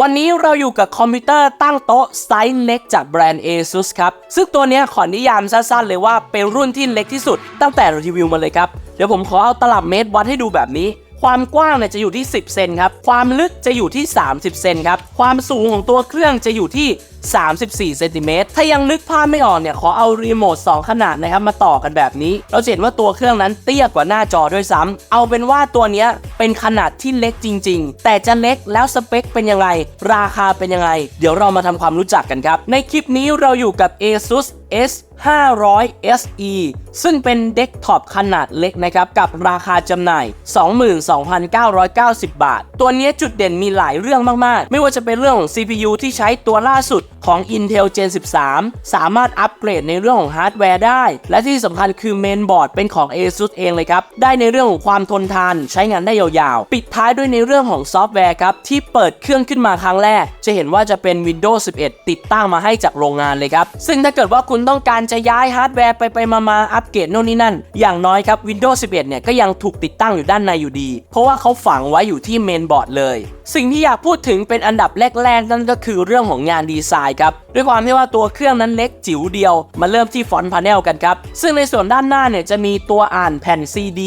วันนี้เราอยู่กับคอมพิวเตอร์ตั้งโต๊ะไซส์เล็กจากแบรนด์ ASUS ครับ ซึ่งตัวนี้ขอนิยามสั้นๆเลยว่าเป็นรุ่นที่เล็กที่สุด ตั้งแต่รีวิวมาเลยครับ เดี๋ยวผมขอเอาตลับเมตรวัดให้ดูแบบนี้ ความกว้างเนี่ยจะอยู่ที่ 10 เซนครับ ความลึกจะอยู่ที่ 30 เซนครับ ความสูงของตัวเครื่องจะอยู่ที่ 34เซนติเมตรถ้ายังนึกภาพไม่ออกเนี่ยขอเอารีโมท2ขนาดนะครับมาต่อกันแบบนี้ เราเห็นว่าตัวเครื่องนั้นเตี้ยกว่าหน้าจอด้วยซ้ำเอาเป็นว่าตัวนี้เป็นขนาดที่เล็กจริง ๆ แต่จะเล็กแล้วสเปคเป็นยังไงราคาเป็นยังไงเดี๋ยวเรามาทำความรู้จักกันครับ ในคลิปนี้เราอยู่กับ ASUS S 500 SE ซึ่งเป็นเดสก์ท็อปขนาดเล็กนะครับ กับราคาจำหน่าย 22,990 บาท ตัวนี้จุดเด่นมีหลายเรื่องมาก ๆ ไม่ว่าจะเป็นเรื่องของ CPU ที่ใช้ตัวล่าสุดของ Intel Gen 13 สามารถอัปเกรดในเรื่องของฮาร์ดแวร์ได้ และที่สำคัญคือเมนบอร์ดเป็นของ ASUS เองเลยครับ ได้ในเรื่องของความทนทานใช้งานได้ยาวๆ ปิดท้ายด้วยในเรื่องของซอฟต์แวร์ครับ ที่เปิดเครื่องขึ้นมาครั้งแรก จะเห็นว่าจะเป็น Windows 11 ติดตั้งมาให้จากโรงงานเลยครับ ซึ่งถ้าเกิดว่าคุณต้องการจะย้ายฮาร์ดแวร์ไปไปมามาอัปเกรดโน่นนี่นั่น อย่างน้อยครับ Windows 11 เนี่ยก็ยังถูกติดตั้งอยู่ด้านในอยู่ดี เพราะว่าเขาฝังไว้อยู่ที่เมนบอร์ดเลย สิ่งที่อยากพูดถึงเป็นอันดับแรกๆนั่นก็คือเรื่องของงานดีไซน์ครับ ด้วยความที่ว่าตัวเครื่องนั้นเล็กจิ๋วเดียว มาเริ่มที่ฟอนต์พาเนลกันครับ ซึ่งในส่วนด้านหน้าเนี่ยจะมีตัวอ่านแผ่น CD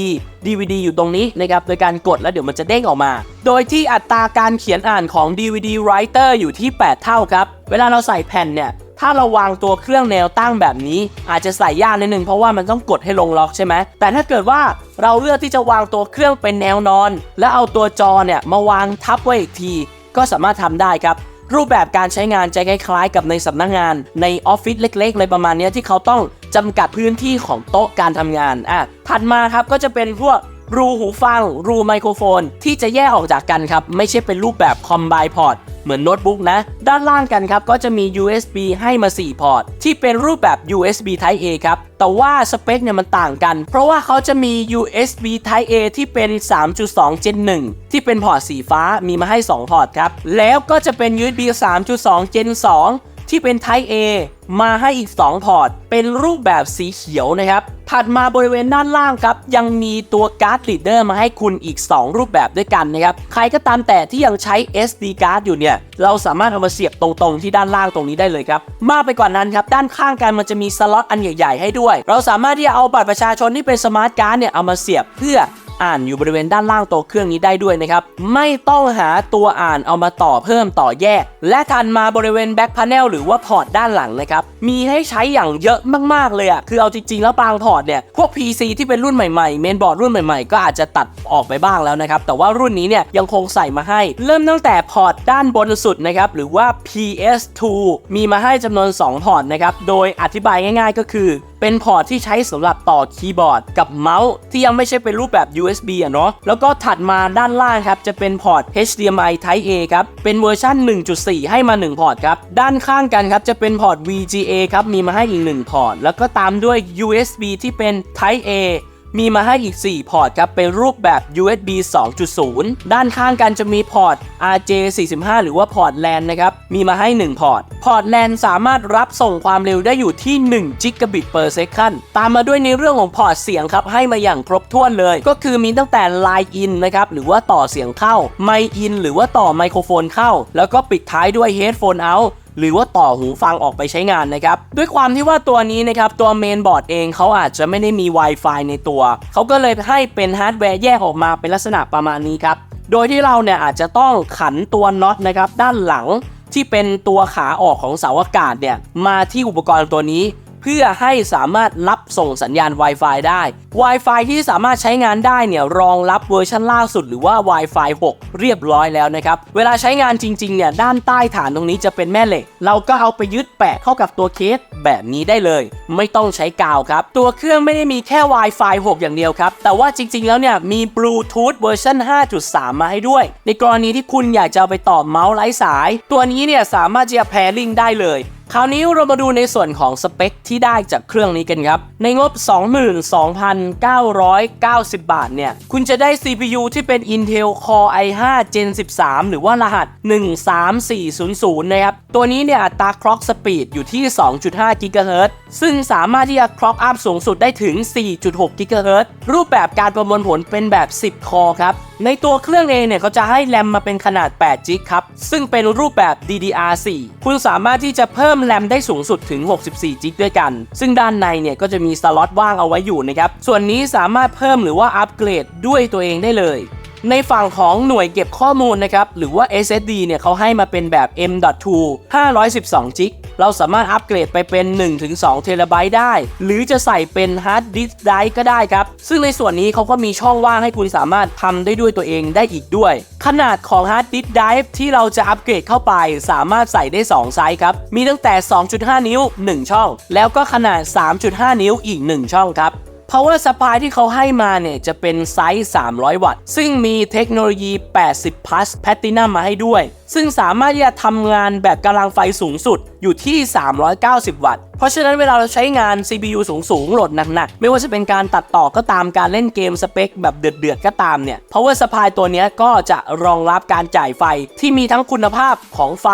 DVD อยู่ตรงนี้นะครับ โดยการกดแล้วเดี๋ยวมันจะเด้งออกมา โดยที่อัตราการเขียนอ่านของ DVD writer อยู่ที่ 8 เท่าครับ เวลาเราใส่แผ่นเนี่ยถ้าเราวางตัวเครื่องแนวตั้งแบบนี้ อาจจะใส่ยากนิดนึงเพราะว่ามันต้องกดให้ลงล็อกใช่ไหมแต่ถ้าเกิดว่าเราเลือกที่จะวางตัวเครื่องเป็นแนวนอน แล้วเอาตัวจอเนี่ยมาวางทับไว้อีกที ก็สามารถทำได้ครับ รูปแบบการใช้งานจะคล้ายๆกับในสำนักงานในออฟฟิศเล็กๆอะไรประมาณนี้ที่เขาต้องจำกัดพื้นที่ของโต๊ะการทำงานอะถัดมาครับก็จะเป็นพวก รูหูฟัง รูไมโครโฟน ที่จะแยกออกจากกันครับ ไม่ใช่เป็นรูปแบบคอมไบพอร์ตเหมือนโน้ตบุ๊กนะ ด้านล่างกันครับ ก็จะมี USB ให้มา 4 พอร์ต ที่เป็นรูปแบบ USB Type A ครับ แต่ว่าสเปคเนี่ยมันต่างกัน เพราะว่าเขาจะมี USB Type A ที่เป็น 3.2 Gen 1 ที่เป็นพอร์ตสีฟ้ามีมาให้ 2 พอร์ตครับ แล้วก็จะเป็น USB 3.2 Gen 2 ที่เป็น Type A มาให้อีก 2 พอร์ต เป็นรูปแบบสีเขียวนะครับ ถัดมาบริเวณด้านล่างครับ ยังมีตัวการ์ด reader มาให้คุณอีก 2 รูปแบบด้วยกันนะครับ ใครก็ตามแต่ที่ยังใช้ SD card อยู่เนี่ย เราสามารถเอามาเสียบตรงๆที่ด้านล่างตรงนี้ได้เลยครับ มากไปกว่านั้นครับ ด้านข้างกันมันจะมีสล็อตอันใหญ่ๆให้ด้วย เราสามารถที่จะเอาบัตรประชาชนที่เป็นสมาร์ทการ์ดเนี่ยเอามาเสียบเพื่อ อ่านอยู่บริเวณด้านล่างตัวเครื่องนี้ได้ด้วยนะครับ ไม่ต้องหาตัวอ่านเอามาต่อเพิ่มต่อแยก และถัดมาบริเวณแบ็คพาเนลหรือว่าพอร์ตด้านหลังนะครับ มีให้ใช้อย่างเยอะมากๆเลยอะ่ะคือเอาจริงๆแล้วบางพอร์ตเนี่ย พวก PC ที่เป็นรุ่นใหม่ๆเมนบอร์ดรุ่นใหม่ๆ ก็อาจจะตัดออกไปบ้างแล้วนะครับ แต่ว่ารุ่นนี้เนี่ยยังคงใส่มาให้ เริ่มตั้งแต่พอร์ตด้านบนสุดนะครับหรือว่า PS2 มีมาให้จำนวน 2 พอร์ตนะครับโดยอธิบายง่าย ๆ ก็คือ เป็นพอร์ตที่ใช้สำหรับต่อคีย์บอร์ดกับเมาส์ที่ยังไม่ใช่เป็นรูปแบบ USB อะเนาะแล้วก็ถัดมาด้านล่างครับจะเป็นพอร์ต HDMI Type A ครับเป็นเวอร์ชัน1.4 ให้มา 1 พอร์ตครับด้านข้างกันครับจะเป็นพอร์ต VGA ครับมีมาให้อีก 1 พอร์ต แล้วก็ตามด้วย USB ที่เป็น Type A มีมาให้อีก 4 พอร์ตครับ เป็นรูปแบบ USB 2.0 ด้านข้างกันจะมีพอร์ต RJ45 หรือว่าพอร์ต LAN นะครับ มีมาให้ 1 พอร์ต พอร์ต LAN สามารถรับส่งความเร็วได้อยู่ที่1 g b per second ตามมาด้วยในเรื่องของพอร์ตเสียงครับ ให้มาอย่างครบถ้วนเลย ก็คือมีตั้งแต่ Line in นะครับ หรือว่าต่อเสียงเข้า ไม in หรือว่าต่อไมโครโฟนเข้า แล้วก็ปิดท้ายด้วย Headphone out หรือว่าต่อหูฟังออกไปใช้งานนะครับ ด้วยความที่ว่าตัวนี้นะครับ ตัวเมนบอร์ดเองเขาอาจจะไม่ได้มี Wi-Fi ในตัว เขาก็เลยให้เป็นฮาร์ดแวร์แยกออกมาเป็นลักษณะประมาณนี้ครับ โดยที่เราเนี่ยอาจจะต้องขันตัวน็อตนะครับด้านหลังที่เป็นตัวขาออกของเสาอากาศเนี่ยมาที่อุปกรณ์ตัวนี้ พื่อให้สามารถรับส่งสัญญาณ Wi-Fi ได้ Wi-Fi ที่สามารถใช้งานได้เนี่ยรองรับเวอร์ชันล่าสุดหรือว่า Wi-Fi 6 เรียบร้อยแล้วนะครับ เวลาใช้งานจริงๆเนี่ยด้านใต้ฐานตรงนี้จะเป็นแม่เหล็ก เราก็เอาไปยึดแปะเข้ากับตัวเคสแบบนี้ได้เลย ไม่ต้องใช้กาวครับ ตัวเครื่องไม่ได้มีแค่ Wi-Fi 6 อย่างเดียวครับ แต่ว่าจริงๆแล้วเนี่ยมี Bluetooth เวอร์ชัน5.3 มาให้ด้วย ในกรณีที่คุณอยากจะเอาไปต่อเมาส์ไร้สาย ตัวนี้เนี่ยสามารถจะแพริงได้เลย คราวนี้เรามาดูในส่วนของสเปคที่ได้จากเครื่องนี้กันครับ ในงบ 22,990 บาทเนี่ย คุณจะได้ CPU ที่เป็น Intel Core i5 Gen 13 หรือว่ารหัส 13400 นะครับ ตัวนี้เนี่ยอัตราคล็อกสปีดอยู่ที่ 2.5กิกะเฮิรตซ์ซึ่งสามารถที่จะคล็อกอัพสูงสุดได้ถึง 4.6กิกะเฮิรตซ์รูปแบบการประมวลผลเป็นแบบ 10 คอครับ ในตัวเครื่องเองเนี่ยเขาจะให้แรมมาเป็นขนาด8 g ิกครับ ซึ่งเป็นรูปแบบ DDR4 คุณสามารถที่จะเพิ่มแรมได้สูงสุดถึง 64 g ิกด้วยกัน ซึ่งด้านในเนี่ยก็จะมีสล็อตว่างเอาไว้อยู่นะครับ ส่วนนี้สามารถเพิ่มหรือว่าอัปเกรดด้วยตัวเองได้เลย ในฝั่งของหน่วยเก็บข้อมูลนะครับ หรือว่า SSD เนี่ยเขาให้มาเป็นแบบ M.2 512จิกเราสามารถอัปเกรดไปเป็น 1-2เทราไบต์ได้ หรือจะใส่เป็นฮาร์ดดิสก์ไดร์ก็ได้ครับ ซึ่งในส่วนนี้เขาก็มีช่องว่างให้คุณสามารถทำได้ด้วยตัวเองได้อีกด้วย ขนาดของฮาร์ดดิสก์ไดร์ที่เราจะอัปเกรดเข้าไป สามารถใส่ได้ 2 ไซส์ครับ มีตั้งแต่ 2.5 นิ้ว 1 ช่อง แล้วก็ขนาด 3.5 นิ้วอีก 1 ช่องครับ Power Supply ที่เขาให้มาเนี่ยจะเป็นไซส์ 300 วัตต์ ซึ่งมีเทคโนโลยี 80 plus Platinum มาให้ด้วย ซึ่งสามารถที่จะทำงานแบบกำลังไฟสูงสุดอยู่ที่ 390 วัตต์ เพราะฉะนั้นเวลาเราใช้งาน CPU สูงสูงๆโหลดหนักๆ ไม่ว่าจะเป็นการตัดต่อก็ตามการเล่นเกมสเปคแบบเดือดๆ ก็ตามเนี่ย Power Supply ตัวนี้ก็จะรองรับการจ่ายไฟที่มีทั้งคุณภาพของไฟ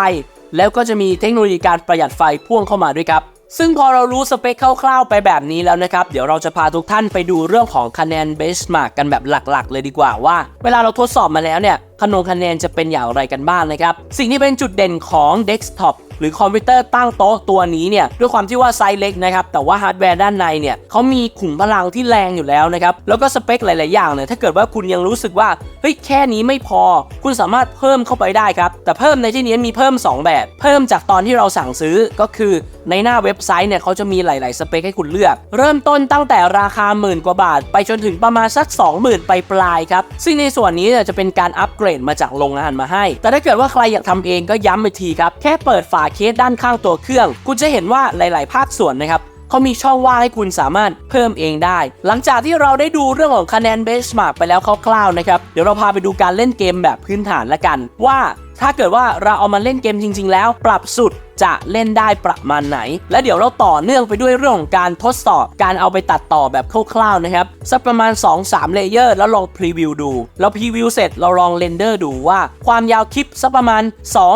แล้วก็จะมีเทคโนโลยีการประหยัดไฟพ่วงเข้ามาด้วยครับ ซึ่งพอเรารู้สเปคคร่าวๆไปแบบนี้แล้วนะครับ เดี๋ยวเราจะพาทุกท่านไปดูเรื่องของคะแนนเบสมาร์กกันแบบหลักๆ เลยดีกว่าว่า เวลาเราทดสอบมาแล้วเนี่ยคะนงคะแนนจะเป็นอย่างไรกันบ้างนะครับ สิ่งที่เป็นจุดเด่นของเดสก์ท็อปหรือคอมพิวเตอร์ตั้งโต๊ะตัวนี้เนี่ยด้วยความที่ว่าไซส์เล็กนะครับ แต่ว่าฮาร์ดแวร์ด้านในเนี่ยเขามีขุมพลังที่แรงอยู่แล้วนะครับ แล้วก็สเปคหลาย ๆ อย่างเนี่ยถ้าเกิดว่าคุณยังรู้สึกว่า เฮ้ย แค่นี้ไม่พอ คุณสามารถเพิ่มเข้าไปได้ครับ แต่เพิ่มในที่นี้มีเพิ่ม 2 แบบ เพิ่มจากตอนที่เราสั่งซื้อก็คือ ในหน้าเว็บไซต์เนี่ยเขาจะมีหลาย ๆ สเปคให้คุณเลือก เริ่มต้นตั้งแต่ราคาหมื่นกว่าบาท ไปจนถึงประมาณสัก 20,000 ไปปลายครับ ซึ่งในส่วนนี้จะเป็นการอัปเกรดมาจากโรงงานมาให้ แต่ถ้าเกิดว่าใครอยากทำเองก็ย้ำไปทีครับ แค่เปิดฝาเคสด้านข้างตัวเครื่อง คุณจะเห็นว่าหลาย ๆ ภาคส่วนนะครับเขามีช่องว่างให้คุณสามารถเพิ่มเองได้ หลังจากที่เราได้ดูเรื่องของคะแนนเบสมาร์กไปแล้วคร่าว ๆ นะครับ เดี๋ยวเราพาไปดูการเล่นเกมแบบพื้นฐานละกัน ว่า ถ้าเกิดว่าเราเอามาเล่นเกมจริง ๆ แล้วปรับสุดจะเล่นได้ประมาณไหน และเดี๋ยวเราต่อเนื่องไปด้วยเรื่องของการทดสอบการเอาไปตัดต่อแบบคร่าวๆนะครับสักประมาณ 2-3 เลเยอร์แล้วลองพรีวิวดูแล้วพรีวิวเสร็จเราลองเรนเดอร์ดูว่า ความยาวคลิปสักประมาณ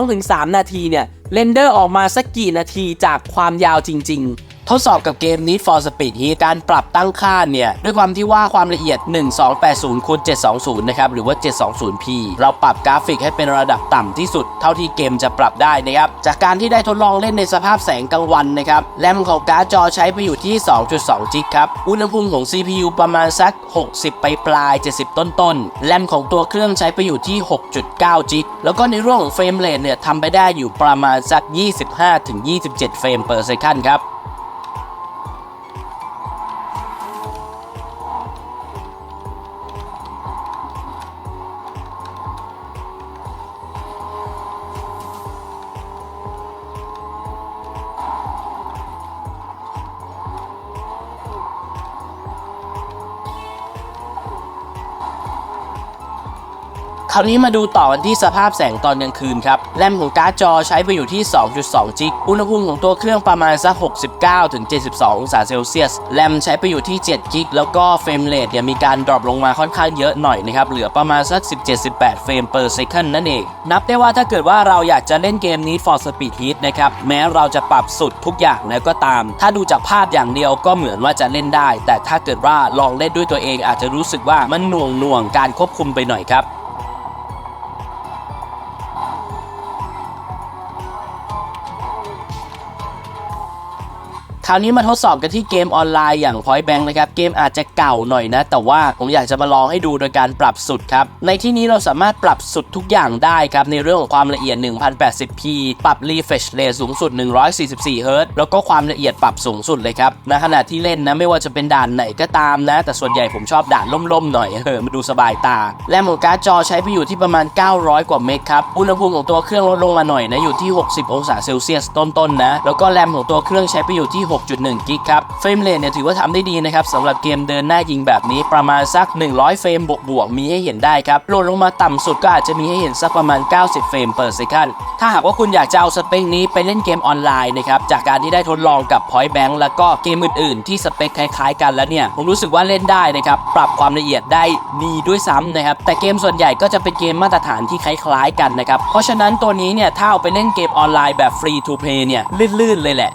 2-3 นาทีเนี่ยเรนเดอร์ออกมาสักกี่นาทีจากความยาวจริง ๆ ทดสอบกับเกม Need for Speed Heat การปรับตั้งค่าเนี่ย ด้วยความที่ว่าความละเอียด 1280คูณ720 นะครับ หรือว่า 720p เราปรับกราฟิกให้เป็นระดับต่ำที่สุด เท่าที่เกมจะปรับได้นะครับ จากการที่ได้ทดลองเล่นในสภาพแสงกลางวันนะครับ แรมของการ์ดจอใช้ไปอยู่ที่ 2.2 จิกครับ อุณหภูมิของ CPU ประมาณสัก 60 ไปปลาย 70 ต้นๆ แรมของตัวเครื่องใช้ไปอยู่ที่ 6.9 จิก แล้วก็ในเรื่องของเฟรมเรทเนี่ยทำไปได้อยู่ประมาณสัก 25-27 เฟรม per second ครับ คราวนี้มาดูต่อกันที่สภาพแสงตอนกลางคืนครับแรมของการ์ดจอใช้ไปอยู่ที่ 2.2 จิก อุณหภูมิของตัวเครื่องประมาณสัก 69 ถึง 72 องศาเซลเซียส แรมใช้ไปอยู่ที่7จิก แล้วก็เฟรมเรทเนี่ยมีการดรอปลงมาค่อนข้างเยอะหน่อยนะครับ เหลือประมาณสัก 17-18 เฟรม per second นั่นเอง นับได้ว่าถ้าเกิดว่าเราอยากจะเล่นเกมนี้ for speed heat นะครับ แม้เราจะปรับสุดทุกอย่างแล้วก็ตาม ถ้าดูจากภาพอย่างเดียวก็เหมือนว่าจะเล่นได้ แต่ถ้าเกิดว่าลองเล่นด้วยตัวเองอาจจะรู้สึกว่ามันหน่วงหน่วงการควบคุมไปหน่อยครับ คราวนี้มาทดสอบกันที่เกมออนไลน์อย่าง Point Bank นะครับเกมอาจจะเก่าหน่อยนะ แต่ว่าผมอยากจะมาลองให้ดูโดยการปรับสุดครับในที่นี้เราสามารถปรับสุดทุกอย่างได้ครับในเรื่องของความละเอียด 1080p ปรับ refresh rate สูงสุด 144 Hz แล้วก็ความละเอียดปรับสูงสุดเลยครับในขณะที่เล่นนะไม่ว่าจะเป็นด่านไหนก็ตามนะ แต่ส่วนใหญ่ผมชอบด่านล่มๆหน่อยเออมาดูสบายตา แรมของการ์ดจอใช้ไปอยู่ที่ประมาณ 900 กว่าเมกครับอุณหภูมิของตัวเครื่องลดลงมาหน่อยนะอยู่ที่ 60 องศาเซลเซียสต้นๆนะแล้วก็แรมของตัวเครื่องใช้ไปอยู่ที่16.1 กิกครับ เฟรมเรทเนี่ยถือว่าทำได้ดีนะครับสำหรับเกมเดินหน้ายิงแบบนี้ประมาณสัก 100 เฟรมบวกๆมีให้เห็นได้ครับโหลดลงมาต่ำสุดก็อาจจะมีให้เห็นสักประมาณ 90 เฟรม per second ถ้าหากว่าคุณอยากจะเอาสเปคนี้ไปเล่นเกมออนไลน์นะครับจากการที่ได้ทดลองกับ Point Bank แล้วก็เกมอื่นๆ ที่สเปคคล้ายๆ กันแล้วเนี่ยผมรู้สึกว่าเล่นได้นะครับปรับความละเอียดได้ดีด้วยซ้ำนะครับแต่เกมส่วนใหญ่ก็จะเป็นเกมมาตรฐานที่คล้ายๆ กันนะครับเพราะฉะนั้นตัวนี้เนี่ยถ้าเอาไปเล่นเกมออนไลน์แบบ free to play เนี่ยลื่นๆเลยแหละ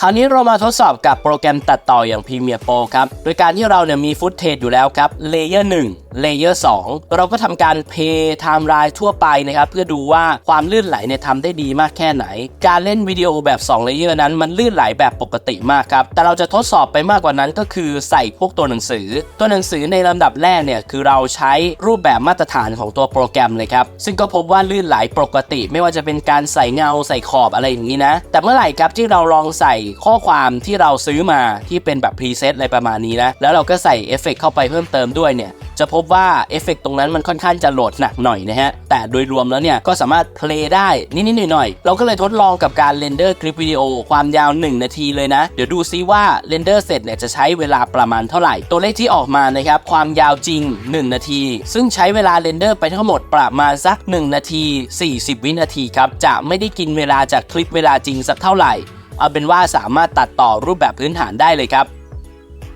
คราวนี้เรามาทดสอบกับโปรแกรมตัดต่ออย่าง Premiere Pro ครับ โดยการที่เราเนี่ยมีฟุตเทจอยู่แล้วครับเลเยอร์1 เลเยอร์2เราก็ทำการเพย์ไทม์ไลน์ทั่วไปนะครับเพื่อดูว่าความลื่นไหลเนี่ยทำได้ดีมากแค่ไหน การเล่นวิดีโอแบบ2เลเยอร์นั้นมันลื่นไหลแบบปกติมากครับแต่เราจะทดสอบไปมากกว่านั้นก็คือใส่พวกตัวหนังสือ ตัวหนังสือในลำดับแรกเนี่ยคือเราใช้รูปแบบมาตรฐานของตัวโปรแกรมเลยครับซึ่งก็พบว่าลื่นไหลปกติ ไม่ว่าจะเป็นการใส่เงาใส่ขอบอะไรอย่างนี้นะ แต่เมื่อไหร่ครับที่เราลองใส่ข้อความที่เราซื้อมาที่เป็นแบบพรีเซตอะไรประมาณนี้นะแล้วเราก็ใส่เอฟเฟกต์เข้าไปเพิ่มเติมด้วยเนี่ย จะพบว่าเอฟเฟกต์ตรงนั้นมันค่อนข้างจะโหลดหนักหน่อยนะฮะ แต่โดยรวมแล้วเนี่ยก็สามารถเพลย์ได้นิดๆหน่อยๆ เราก็เลยทดลองกับการเรนเดอร์คลิปวิดีโอความยาว 1 นาทีเลยนะ เดี๋ยวดูซิว่าเรนเดอร์เสร็จเนี่ยจะใช้เวลาประมาณเท่าไหร่ ตัวเลขที่ออกมานะครับความยาวจริง 1 นาที ซึ่งใช้เวลาเรนเดอร์ไปทั้งหมดประมาณสัก 1 นาที 40 วินาทีครับจะไม่ได้กินเวลาจากคลิปเวลาจริงสักเท่าไหร่ เอาเป็นว่าสามารถตัดต่อรูปแบบพื้นฐานได้เลยครับ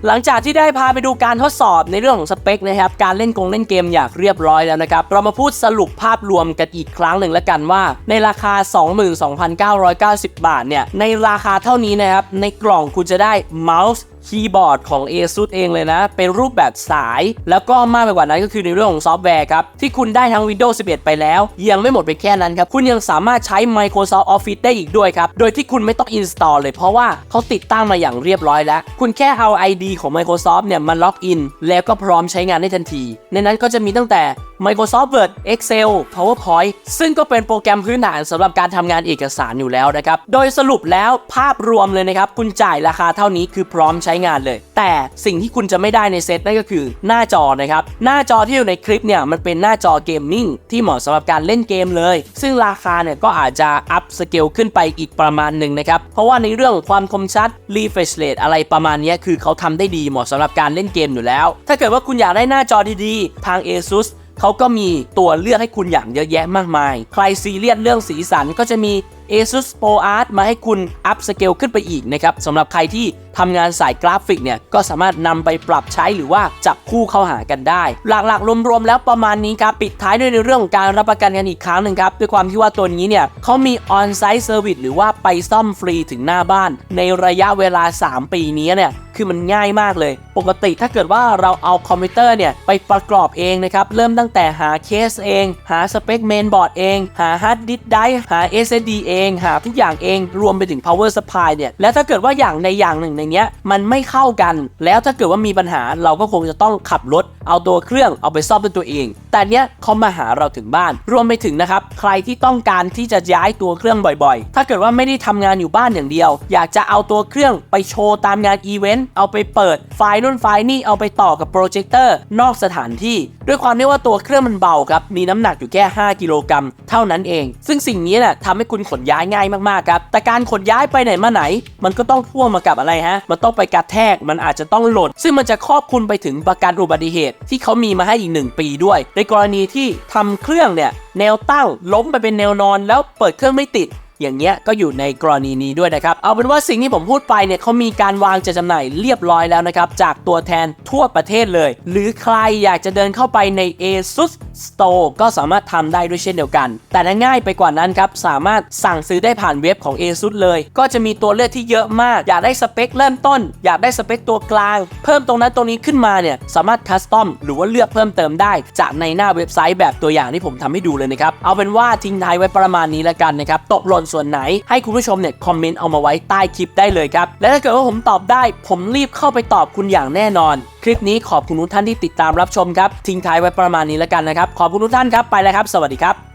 หลังจากที่ได้พาไปดูการทดสอบในเรื่องของสเปคนะครับการเล่นกงเล่นเกมอย่างเรียบร้อยแล้วนะครับเรามาพูดสรุปภาพรวมกันอีกครั้งหนึ่งแล้วกันว่า ในราคา 22,990 บาทเนี่ยในราคาเท่านี้นะครับในกล่องคุณจะได้เมาส์ คีย์บอร์ดของ ASUS เองเลยนะ เป็นรูปแบบสาย แล้วก็มากไปกว่านั้นก็คือในเรื่องของซอฟต์แวร์ครับ ที่คุณได้ทั้ง Windows 11 ไปแล้ว ยังไม่หมดไปแค่นั้นครับ คุณยังสามารถใช้ Microsoft Office ได้อีกด้วยครับ โดยที่คุณไม่ต้อง install เลยเพราะว่าเขาติดตั้งมาอย่างเรียบร้อยแล้ว คุณแค่เอา ID ของ Microsoft เนี่ยมาล็อกอินแล้วก็พร้อมใช้งานได้ทันที ในนั้นก็จะมีตั้งแต่ Microsoft Word Excel PowerPoint ซึ่งก็เป็นโปรแกรมพื้นฐานสำหรับการทำงานเอกสารอยู่แล้วนะครับ โดยสรุปแล้วภาพรวมเลยนะครับ คุณจ่ายราคาเท่านี้คือพร้อมใช้งานเลย แต่สิ่งที่คุณจะไม่ได้ในเซตนั่นก็คือหน้าจอนะครับ หน้าจอที่อยู่ในคลิปเนี่ยมันเป็นหน้าจอเกมมิ่งที่เหมาะสำหรับการเล่นเกมเลย ซึ่งราคาเนี่ยก็อาจจะอัพสเกลขึ้นไปอีกประมาณหนึ่งนะครับ เพราะว่าในเรื่องของความคมชัด refresh rate อะไรประมาณนี้คือเขาทำได้ดีเหมาะสำหรับการเล่นเกมอยู่แล้ว ถ้าเกิดว่าคุณอยากได้หน้าจอดีๆ ทาง ASUS เขาก็มีตัวเลือกให้คุณอย่างเยอะแยะมากมาย ใครซีเรียสเรื่องสีสันก็จะมี ASUS Pro Art มาให้คุณอัพสเกลขึ้นไปอีกนะครับสำหรับใครที่ทำงานสายกราฟิกเนี่ย ก็สามารถนำไปปรับใช้หรือว่าจับคู่เข้าหากันได้ หลักๆ รวมๆ แล้วประมาณนี้ครับ ปิดท้ายด้วยในเรื่องของการรับประกันกันอีกครั้งหนึ่งครับ ด้วยความที่ว่าตัวนี้เนี่ยเขามี On-Site Service หรือว่าไปซ่อมฟรีถึงหน้าบ้าน ในระยะเวลา 3 ปีนี้เนี่ยคือมันง่ายมากเลย ปกติถ้าเกิดว่าเราเอาคอมพิวเตอร์เนี่ยไปประกอบเองนะครับ เริ่มตั้งแต่หาเคสเอง หาสเปคเมนบอร์ดเอง หาฮาร์ดดิสก์ไดร์หา SSD เอง หาทุกอย่างเอง รวมไปถึง power supply เนี่ย และถ้าเกิดว่าอย่างในอย่างหนึ่งในเนี้ยมันไม่เข้ากัน แล้วถ้าเกิดว่ามีปัญหาเราก็คงจะต้องขับรถ เอาตัวเครื่องเอาไปซ่อมด้วยตัวเอง แต่เนี้ยเขามาหาเราถึงบ้าน รวมไปถึงนะครับ ใครที่ต้องการที่จะย้ายตัวเครื่องบ่อยๆ ถ้าเกิดว่าไม่ได้ทำงานอยู่บ้านอย่างเดียว อยากจะเอาตัวเครื่องไปโชว์ตามงานอีเวนต์เอาไปเปิดไฟล์นู่นไฟล์นี่เอาไปต่อกับโปรเจคเตอร์นอกสถานที่ ด้วยความที่ว่าตัวเครื่องมันเบาครับ มีน้ำหนักอยู่แค่ 5 กิโลกรัมเท่านั้นเอง ซึ่งสิ่งนี้น่ะทำให้คุณขนย้ายง่ายมากๆครับ แต่การขนย้ายไปไหนมาไหน มันก็ต้องพ่วงมากับอะไรฮะ มันต้องไปกระแทก มันอาจจะต้องหล่น ซึ่งมันจะครอบคลุมไปถึงประกันอุบัติเหตุ ที่เขามีมาให้อีก 1 ปีด้วย ในกรณีที่ทำเครื่องเนี่ยแนวตั้งล้มไปเป็นแนวนอนแล้วเปิดเครื่องไม่ติด อย่างเงี้ยก็อยู่ในกรณีนี้ด้วยนะครับ เอาเป็นว่าสิ่งที่ผมพูดไปเนี่ยเขามีการวางจะจำหน่ายเรียบร้อยแล้วนะครับ จากตัวแทนทั่วประเทศเลย หรือใครอยากจะเดินเข้าไปใน ASUS Store ก็สามารถทำได้ด้วยเช่นเดียวกัน แต่ง่ายไปกว่านั้นครับ สามารถสั่งซื้อได้ผ่านเว็บของ ASUS เลย ก็จะมีตัวเลือกที่เยอะมาก อยากได้สเปคเริ่มต้น อยากได้สเปคตัวกลาง เพิ่มตรงนั้นตรงนี้ขึ้นมาเนี่ยสามารถคัสตอมหรือว่าเลือกเพิ่มเติมได้ จากในหน้าเว็บไซต์แบบตัวอย่างที่ผมทำให้ดูเลยนะครับเอาเป็นว่าทิ้งท้ายไว้ประมาณนี้แล้วกันนะครับตกหล่นส่วนไหน ให้คุณผู้ชมเนี่ยคอมเมนต์เอามาไว้ใต้คลิปได้เลยครับ และถ้าเกิดว่าผมตอบได้ ผมรีบเข้าไปตอบคุณอย่างแน่นอน คลิปนี้ขอบคุณทุกท่านที่ติดตามรับชมครับทิ้งท้ายไว้ประมาณนี้แล้วกันนะครับขอบคุณทุกท่านครับไปแล้วครับ สวัสดีครับ